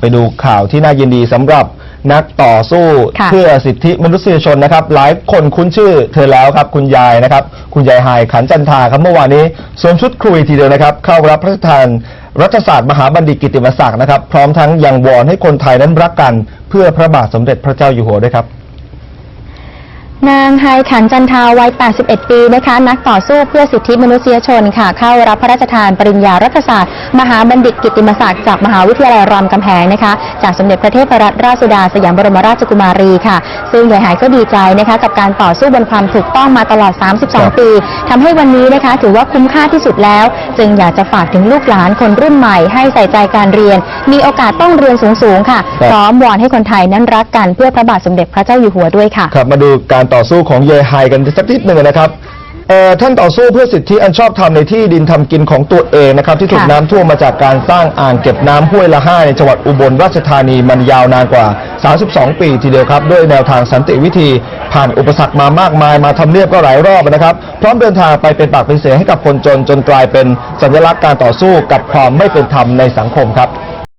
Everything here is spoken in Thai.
ไปดูข่าวที่น่ายินดีสำหรับนักต่อสู้ค่ะเพื่อสิทธิมนุษยชนนะครับ หลายคนคุ้นชื่อเธอแล้วครับ คุณยายนะครับ คุณยายหายขันจันทาครับเมื่อวานนี้สวมชุดครุยทีเดียวนะครับ เข้ารับพระราชทานรัฐศาสตร์มหาบัณฑิตกิตติมศักดิ์นะครับ พร้อมทั้งยังวอนให้คนไทยนั้นรักกัน เพื่อพระบาทสมเด็จพระเจ้าอยู่หัวด้วยครับ นางไฮขันจันทาวัย 81 ปีนะคะ นักต่อสู้เพื่อสิทธิมนุษยชนค่ะ เข้ารับพระราชทานปริญญารัฐศาสตร์ มหาบัณฑิตกิตติมศักดิ์จากมหาวิทยาลัยรามคำแหงนะคะจากสมเด็จพระเทพรัตนราชสุดาสยามบรมราชกุมารีค่ะ ซึ่งยายหายก็ดีใจนะคะกับการต่อสู้บนความถูกต้องมาตลอดครับ32 ปีทำให้วันนี้นะคะถือว่าคุ้มค่าที่สุดแล้ว จึงอยากจะฝากถึงลูกหลานคนรุ่นใหม่ ให้ใส่ใจการเรียน มีโอกาสต้องเรียนสูงๆค่ะครับพร้อมวอนให้คนไทยนั้นรักกันเพื่อพระบาทสมเด็จพระเจ้าอยู่หัวด้วยค่ะครับมาดูการต่อสู้ของเยไฮกันสักนิดหนึ่งนะครับ เอ่อท่านต่อสู้เพื่อสิทธิอันชอบธรรมในที่ดินทำกินของตัวเองนะครับ ที่ถูกค่ะ น้ำท่วมมาจากการสร้างอ่างเก็บน้ำห้วยละห้าในจังหวัดอุบลราชธานีมันยาวนานกว่า 32 ปีทีเดียวครับ ด้วยแนวทางสันติวิธีผ่านอุปสรรคมามากมายมาทำเนียบก็หลายรอบนะครับ พร้อมเดินทางไปเป็นปากเป็นเสียงให้กับคนจนจนกลายเป็นสัญลักษณ์การต่อสู้กับความไม่เป็นธรรมในสังคมครับ